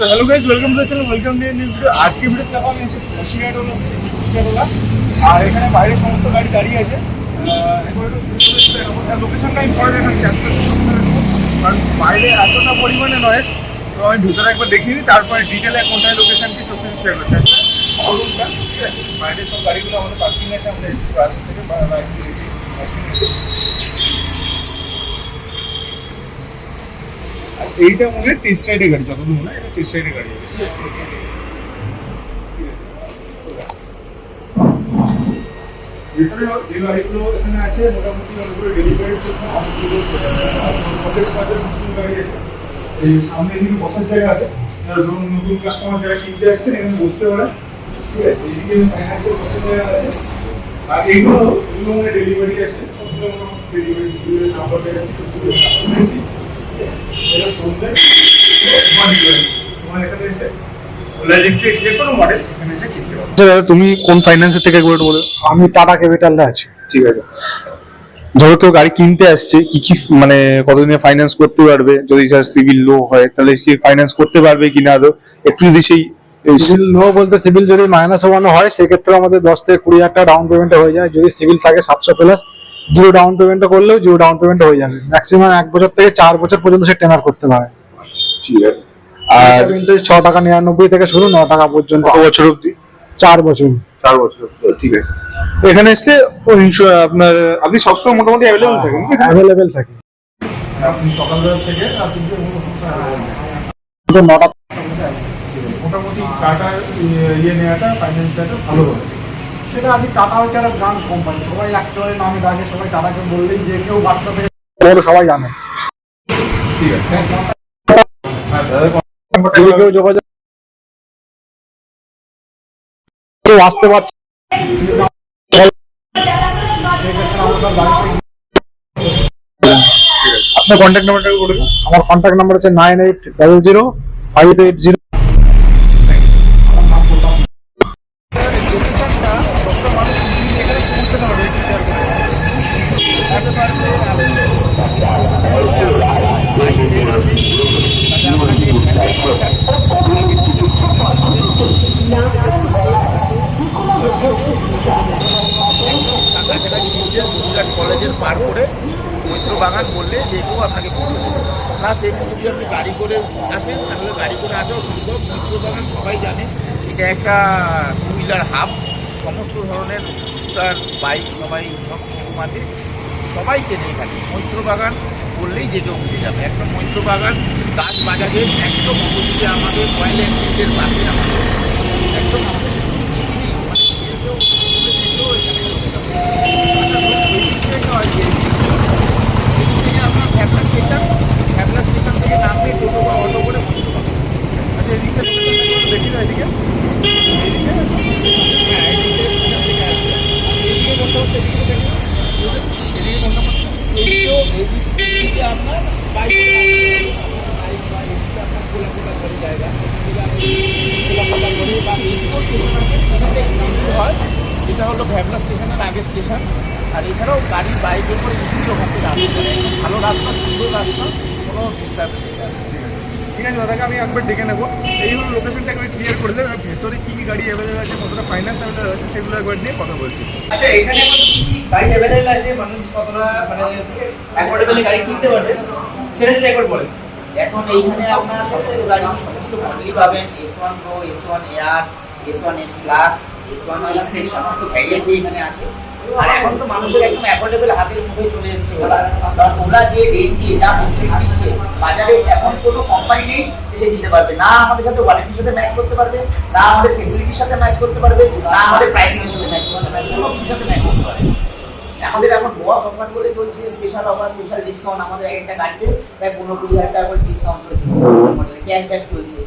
তো hello guys welcome to channel welcome to new video আজকে video দেখো আমি এসে হলো বসিরহাট আর এখানে বাইরে সমস্ত গাড়ি দাঁড়িয়ে আছে। লোকেশনটা আমি পরে দেখাচ্ছি আজকে কারণ বাইরে এতটা পরিমাণে নয়েস তো আমি ভিতরে একবার দেখিনি, তারপরে ডিটেলে কোনটায় লোকেশন কি সব কিছু শেয়ার করতে শোরুমটা ঠিক আছে? বাইরে সব গাড়িগুলো আমাদের পার্কিং আছে, আমরা এসেছি বাস থেকে বা- বাইরে থেকে parking আছে। আর এইটা মনে হয় টেস্ট রাইডের গাড়ি, যতদূর মনে হয় এটা টেস্ট রাইডের গাড়ি। ভেতরে যে গাড়িগুলো এখানে আছে, মোটামুটি অনেকগুলো ডেলিভারির নতুন গাড়ি আছে। এই সামনে এদিকে বসার আছে। ধরুন নতুন কাস্টমার যারা কিনতে আসছেন, এখানে বসতে পারে। ঠিক আছে? এদিকে বসার জায়গা আছে। আর এইগুলো, এগুলো মানে ডেলিভারি আছে। ডেলিভারি নাম্বার এটা সন্ধ্যে তোমার এখানে এসে ইলেকট্রিক যে কোনো মডেল এখানে এসে কিনতে পারো আচ্ছা দাদা তুমি কোন ফাইন্যান্সের থেকে একটু বলো আমি টাটা ক্যাপিটালে আছি। ঠিক আছে। ধরো কেউ গাড়ি কিনতে আসছে কি কি মানে কতদিনে ফাইন্যান্স করতে পারবে? যদি যার সিভিল লো হয় তাহলে সে ফাইন্যান্স করতে পারবে কিনা? আদৌ একটু যদি সেই সিভিল লো বলতে সিভিল যদি মাইনাস ওয়ান হয় সেক্ষেত্রে আমাদের দশ থেকে কুড়ি হাজার টাকা ডাউন পেমেন্ট হয়ে যায়। যদি সিভিল থাকে সাতশো প্লাস জিরো ডাউন পেমেন্ট করলেও জিরো ডাউন পেমেন্ট হয়ে যাবে। ম্যাক্সিমাম এক বছর থেকে চার বছর পর্যন্ত সে টেনার করতে পারে। ঠিক আছে। আর কিন্তু ছ টাকা নিরানব্বই থেকে শুরু ন টাকা পর্যন্ত। বছর অবধি? চার বছর। চার বছর তো ঠিক আছে। এখানে এসে আপনার আপনি সবসময় মোটামুটি অ্যাভেলেবল থাকেন অ্যাভেলেবেল থাকে। আপনি সকালবেলা থেকে আপনি নটা মোটামুটি টাটার ইয়ে নেওয়াটা ফাইন্যান্স ভালো হবে। সেটা আপনি টাটা হচ্ছে একটা ব্র্যান্ড কোম্পানি সবাই অ্যাকচুয়ালি নামে ডাকে সবাই টাটাকে বললেই যে কেউ বাচ্চা থেকে বড় সবাই জানে। ঠিক আছে। হ্যাঁ কেউ যোগাযোগ কেউ আসতে পারছে আপনার কন্ট্যাক্ট নাম্বারটা বলে দিন। আমার কন্ট্যাক্ট নাম্বার হচ্ছে nine eight double zero five eight zero বললে আপনাকে পৌঁছে দেবে। প্লাস এখানে যদি আপনি গাড়ি করে আসেন, তাহলে গাড়ি করে আসাও বাগান সবাই জানে। এটা একটা টু হুইলার হাব সমস্ত ধরনের স্কুটার বাইক সবাই সব আছে সবাই চেনে এখানে মৈত্র বাগান বললেই যে কেউ বুঝে যাবে একটা মৈত্র বাগান, গাছ বাজারের একদম অপোজিটে আমাদের রয়্যাল এনফিল্ডের পাশে আমাদের। একদম আমাদের মানে যে কেউ বলে যে কেউ এখানে চলে যাবে। আচ্ছা, ধরুন ওই দিক থেকে হয় যে, এদিক থেকে আপনার ভ্যাবলা স্টেশন ভ্যাবলা স্টেশন থেকে নামবে টোটো বা অটো করে আচ্ছা এদিকে দেখি না এদিকে? হ্যাঁ আপনার জায়গা বা হয় এটা হলো ভ্যাবলা স্টেশনের আগের স্টেশন। আর এছাড়াও গাড়ি বাইকের উপরে ভালো রাস্তা, সুন্দর রাস্তা। ঠিক আছে দাদাকে আমি একবার ডেকে নেব এই হলো লোকেশনটা একবার ক্লিয়ার করে দেবে ভেতরে কি কি গাড়ি অ্যাভেলেবল আছে? কতটা ফাইন্যান্স অ্যাভেলেবল আছে সেগুলো একবার নিয়ে কথা বলছি আচ্ছা এখানে গাড়ি অ্যাভেলেবল আছে মানুষ কতটা মানে অ্যাফোর্ডেবলি গাড়ি কিনতে পারবে? সেটা যদি একবার বলেন। এখন এইখানে আপনার সমস্ত গাড়ি, সমস্ত মডেলই পাবেন। S one pro S one air S one X plus S one X সমস্ত ভ্যারিয়েন্টই এখানে আছে। আর এখন তো মানুষের একদম হাতের মুখে চলে এসেছে ওলা যে রেঞ্জে যা ফেসিলিটি দিচ্ছে বাজারে কোনো কোম্পানি নেই যে সে দিতে পারবে। না আমাদের সাথে সাথে ম্যাচ করতে পারবে, না আমাদের ফেসিলিটির সাথে ম্যাচ করতে পারবে, না আমাদের প্রাইসিং এর সাথে ম্যাচ করতে পারবে, কোনো কিছুর সাথে ম্যাচ করতে পারবে আমাদের এখন বস অফার করে চলছে স্পেশাল অফার স্পেশাল ডিসকাউন্ট আমাদের একটা গাড়িতে, প্রায় পনেরো কুড়ি হাজার টাকা করে ডিসকাউন্ট চলছে। ক্যাশব্যাক চলছে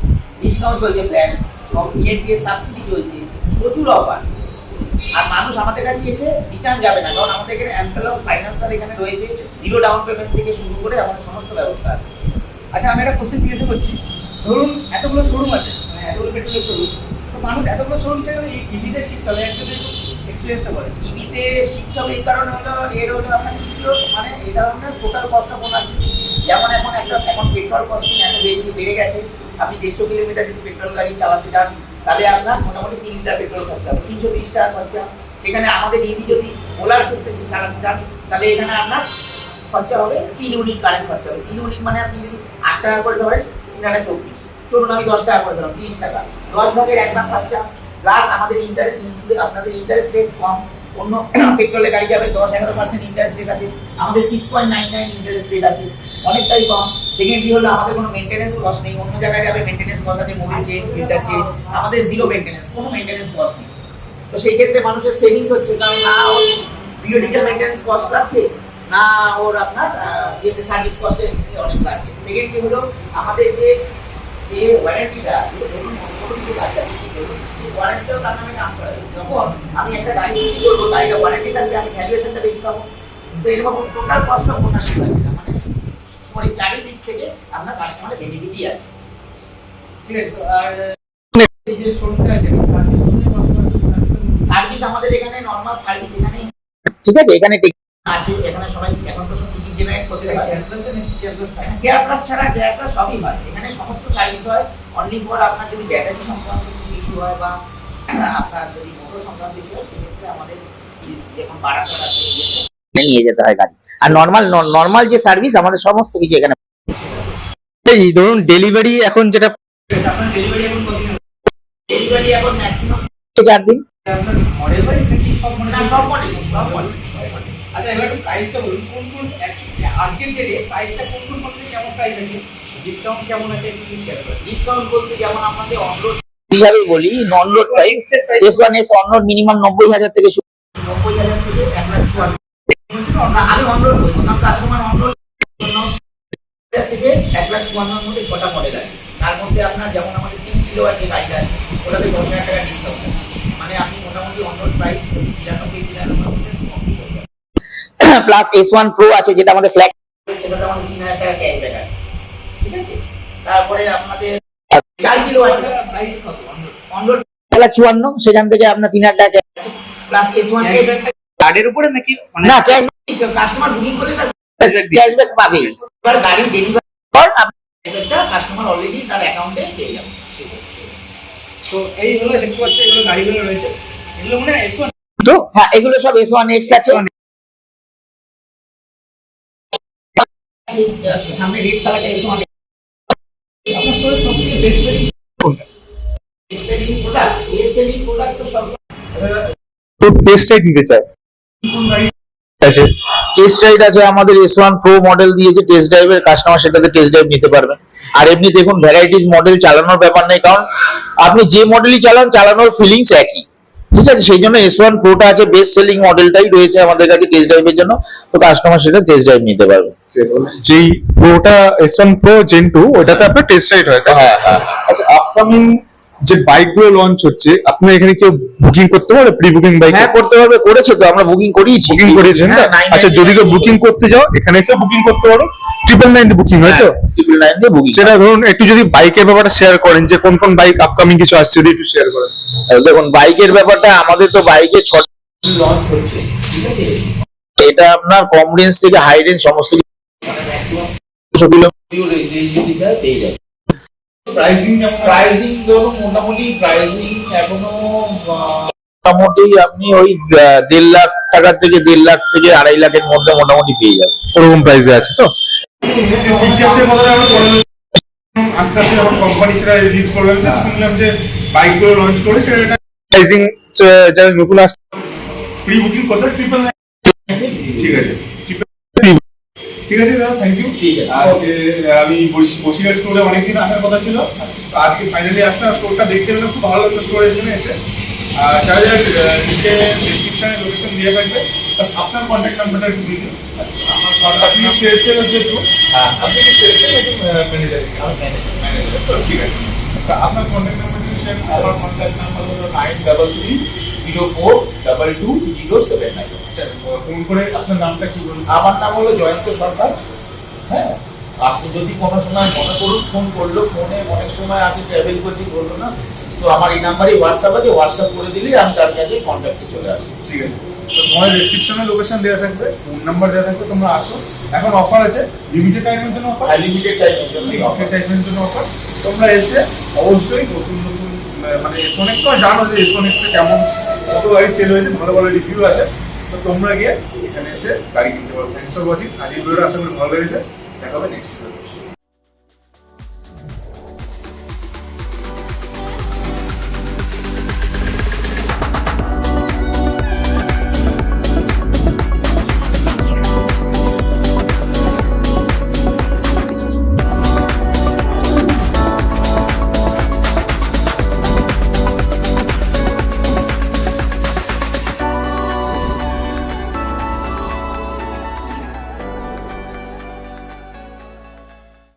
ডিসকাউন্ট চলছে প্ল্যান এবং সাবসিডি চলছে। প্রচুর অফার আর মানুষ আমাদের কাছে এসে রিটার্ন যাবে না। কারণ আমাদের এখানে অ্যাম্পেল অফ ফাইন্যান্সার এখানে রয়েছে জিরো ডাউন পেমেন্ট থেকে শুরু করে আমাদের সমস্ত ব্যবস্থা আছে। আচ্ছা আমি একটা কোশ্চেন জিজ্ঞাসা করছি। ধরুন এতগুলো শোরুম আছে মানে এতগুলো পেট্রোলের শোরুম তো মানুষ এতগুলো শোরুম ছেড়ে ইভিতে শিখতে হবে একটু এক্সপিরিয়েন্সটা বলে টিভিতে শিখতে হবে এই কারণে হলো এর হলো আপনার কিছু মানে এই ধরনের টোটাল কস্টটা কোন আসবে যেমন এখন একটা এখন পেট্রোল কস্টিং এত বেড়ে গেছে আপনি দেড়শো কিলোমিটার যদি পেট্রোল গাড়ি চালাতে যান তাহলে আপনার মোটামুটি তিন লিটার পেট্রোল খরচা হবে। তিনশো তিরিশ টাকা খরচা। সেখানে আমাদের ইভি যদি ওলার করতে চালাতে চান, তাহলে এখানে আপনার খরচা হবে তিন ইউনিট কারেন্ট খরচা হবে। তিন ইউনিট মানে আপনি যদি আট টাকা করে ধরেন, তিন আটা চব্বিশ। চলুন আমি দশ টাকা করে ধরলাম, তিরিশ টাকা। দশ ভাগের এক লাখ খরচা। প্লাস আমাদের ইন্টারেস্ট আপনাদের ইন্টারেস্ট রেট কম। অন্য পেট্রোলের গাড়ি যাবে, দশ এগারো পার্সেন্ট ইন্টারেস্ট রেট আছে। আমাদের six point nine nine interest rate আছে। অনেকটাই কম। সেকেন্ডলি হলো আমাদের কোনো মেনটেন্যান্স কস্ট নেই, অন্য জায়গায় যাবে মেনটেন্যান্স কস্ট আছে মোবিল চেঞ্জ ফিল্টার চেঞ্জ আমাদের জিরো মেনটেন্যান্স কোনো মেনটেন্যান্স কস্ট নেই। তো সেই ক্ষেত্রে মানুষের সেভিংস হচ্ছে, কারণ না ওর পিরিয়ডিক্যাল মেনটেন্যান্স কস্ট লাগছে, না ওর আপনার ইয়েতে সার্ভিস কস্টে অনেক লাগছে। সেকেন্ডলি হলো আমাদের যে যে ওয়ারেন্টিটা ওয়ারেন্টিটাও তার নামে হবে যখন আমি একটা গাড়ি বিক্রি করব গাড়িটা ওয়ারেন্টি থাকবে আমি ভ্যালুয়েশনটা বেশি পাবো। তো এরকম টোটাল কস্টটা ওনারশিপ লাগবে চারিদিক থেকে আপনার কাস্টমারের বেনিফিটই আছে। ঠিক আছে? আর এই যে শোরুমটা আছে সার্ভিস সার্ভিস আমাদের এখানে নর্মাল সার্ভিস এখানে ঠিক আছে এখানে সবাই এখন তো সব টিকিট জেনারেট করতে হয় কেয়ার প্লাস ছাড়া কেয়ার প্লাস সবই হয়। এখানে সমস্ত সার্ভিস হয়। অনলি ফর আপনার যদি ব্যাটারি সংক্রান্ত কিছু ইস্যু হয় বা আপনার যদি মোটর সংক্রান্ত ইস্যু হয় সেক্ষেত্রে আমাদের এই যেমন বারাসাত আছে। নিয়ে যেতে হয় গাড়ি। আর নর্মাল নর্মাল যে সার্ভিস আমাদের সমস্ত কিছু এখানে এই ধরুন ডেলিভারি এখন যেটা ডেলিভারি এখন কতদিন ডেলিভারি এখন ম্যাক্সিমাম চার দিন। আপনার মডেল বাই নাকি সব মডেল না সব মডেল সব মডেল আচ্ছা এবার প্রাইসটা বলুন কোন কোন actually আজকের ডেটে প্রাইসটা কোন কোন মডেলে কেমন প্রাইস আছে? ডিসকাউন্ট কেমন আছে? একটু শেয়ার করুন। ডিসকাউন্ট বলতে যেমন আমাদের অনলোড হিসাবে বলি প্রাইস এস ওয়ান মিনিমাম নব্বই হাজার থেকে শুরু নব্বই হাজার থেকে এক লাখ আমি না কাস্টমার থেকে এক লাখ চুয়ান্নর মধ্যে ছটা মডেল আছে। তার মধ্যে আপনার যেমন আমাদের তিন কিলো যে গাড়িটা আছে ওটাতে দশ হাজার টাকা ডিসকাউন্ট আছে। মানে আপনি মোটামুটি প্রাইস তিরানব্বই তিরানব্বই প্লাস এস ওয়ান প্রো আছে যেটা আমাদের ফ্ল্যাগ সেটাতে আমাদের তিন হাজার টাকা ক্যাশব্যাক আছে। ঠিক আছে? তারপরে আপনাদের চার কিলো আছে। প্রাইস কত? এক চুয়ান্ন সেখান থেকে আপনার তিন হাজার টাকা প্লাস এস ওয়ান কার্ডের উপরে নাকি না কাস্টমার বুকিং করলে তার ক্যাশব্যাক পাবে। এবার গাড়ি ডেলিভারি পর কাস্টমার অলরেডি তার অ্যাকাউন্টে পেয়ে যাবে। তো এই হলো দেখতে পাচ্ছি এগুলো গাড়িগুলো রয়েছে। এগুলো মনে হয় এস ওয়ান তো হ্যাঁ এগুলো সব এস ওয়ান এক্স আছে। সামনে রেড কালারটা এস ওয়ান আপনার স্টোরে সব থেকে বেস্ট সেলিং কোনটা selling product S selling product তো সব তো নিতে চায়। আছে? টেস্ট ড্রাইভ আছে আমাদের এস ওয়ান প্রো মডেল দিয়েছে টেস্ট ড্রাইভের কাস্টমার সেটাতে টেস্ট ড্রাইভ নিতে পারবেন আর এমনি দেখুন ভ্যারাইটিস মডেল চালানোর ব্যাপার নেই কারণ আপনি যে মডেলই চালান চালানোর ফিলিংস একই। ঠিক আছে? সেই জন্য এস ওয়ান প্রোটা আছে বেস্ট সেলিং মডেলটাই রয়েছে আমাদের কাছে টেস্ট ড্রাইভের জন্য তো কাস্টমার সেটা টেস্ট ড্রাইভ নিতে পারবে। যেই প্রোটা S one pro gen two ওটাতে আপনার টেস্ট রাইড হয় হ্যাঁ হ্যাঁ। আচ্ছা আপকামিং যে বাইকগুলো লঞ্চ হচ্ছে আপনার এখানে কেউ বুকিং করতে পারে প্রি বুকিং বাইক হ্যাঁ করতে পারবে করেছে তো আমরা বুকিং করিয়েছি। বুকিং করেছেন না? হ্যাঁ, আচ্ছা যদি কেউ বুকিং করতে যাও এখানে এসে বুকিং করতে পারো। ট্রিপল নাইন বুকিং হয় তো ট্রিপল নাইন দিয়ে বুকিং সেটা ধরুন একটু যদি বাইকের ব্যাপারটা শেয়ার করেন যে কোন কোন বাইক আপকামিং কিছু আসছে যদি একটু শেয়ার করেন। দেখুন বাইকের ব্যাপারটা আমাদের তো বাইকে ছ লঞ্চ হচ্ছে ঠিক আছে? এটা আপনার কম রেঞ্জ থেকে হাই রেঞ্জ সমস্ত কিছু। কিলোমিটার পেয়ে যাবে। প্রাইসিং কেমন প্রাইসিং ধরুন মোটামুটি প্রাইসিং এখনও মোটামুটি আপনি ওই দেড় লাখ টাকা থেকে দেড় লাখ থেকে আড়াই লাখের মধ্যে মোটামুটি পেয়ে যাবেন। ওরকম প্রাইসে আছে তো? আস্তে আস্তে যখন কোম্পানি সেটা রিলিজ করবে শুনলাম যে বাইকগুলো লঞ্চ করে সেটা একটা যারা নতুন আসছে। প্রি বুকিং করতে ট্রিপল ঠিক আছে। ঠিক আছে দাদা থ্যাংক ইউ ঠিক আছে। আমি বসি- বসিরহাট স্টোরে অনেকদিন আসার কথা ছিল। তো আজকে ফাইনালি আসলাম স্টোরটা দেখতে পেলাম খুব ভালো লাগল স্টোরের জন্য এসে। আর যারা নিচে ডিসক্রিপশনে লোকেশন দিয়ে থাকবে বাস আপনার কন্ট্যাক্ট নাম্বারটা একটু দিয়ে দিন। আপনি সেলসের যেহেতু হ্যাঁ। আপনি কি সেলসের ম্যানেজার ম্যানেজার তো ঠিক আছে। আপনার কন্ট্যাক্ট নাম্বার একটু আমার কন্ট্যাক্ট নাম্বার হলো nine double three zero four double two zero seven nine phone করে আপনার নামটা কি বলুন? আমার নাম হলো জয়ন্ত সরকার। হ্যাঁ? আপনি যদি কোনো সময় মনে করুন ফোন করল ফোনে অনেক সময় আপনি ট্রাভেল করছি বলল না তো আমার এই নাম্বারে হোয়াটসঅ্যাপ আছে হোয়াটসঅ্যাপ করে দিলেই আমি তার কাছে কন্ট্যাক্টে চলে আসব ঠিক আছে। তো তোমার ডেসক্রিপশনে লোকেশন দেওয়া থাকবে ফোন নাম্বার দেওয়া থাকবে তোমরা আসো। এখন অফার আছে লিমিটেড টাইমের জন্য অফার লিমিটেড টাইমের জন্য অফার টাইমের জন্য অফার তোমরা এসে অবশ্যই নতুন নতুন মানে এসোনেক্স তো জানো যে এসোনেক্সে কেমন কত গাড়ি সেল হয়েছে ভালো ভালো রিভিউ আছে। তো তোমরা গিয়ে এখানে এসে গাড়ি কিনতে পারো। থ্যাংকস ফর ওয়াচিং আজকের ভিডিওটা আশা করি ভালো লেগেছে। দেখা হবে নেক্সট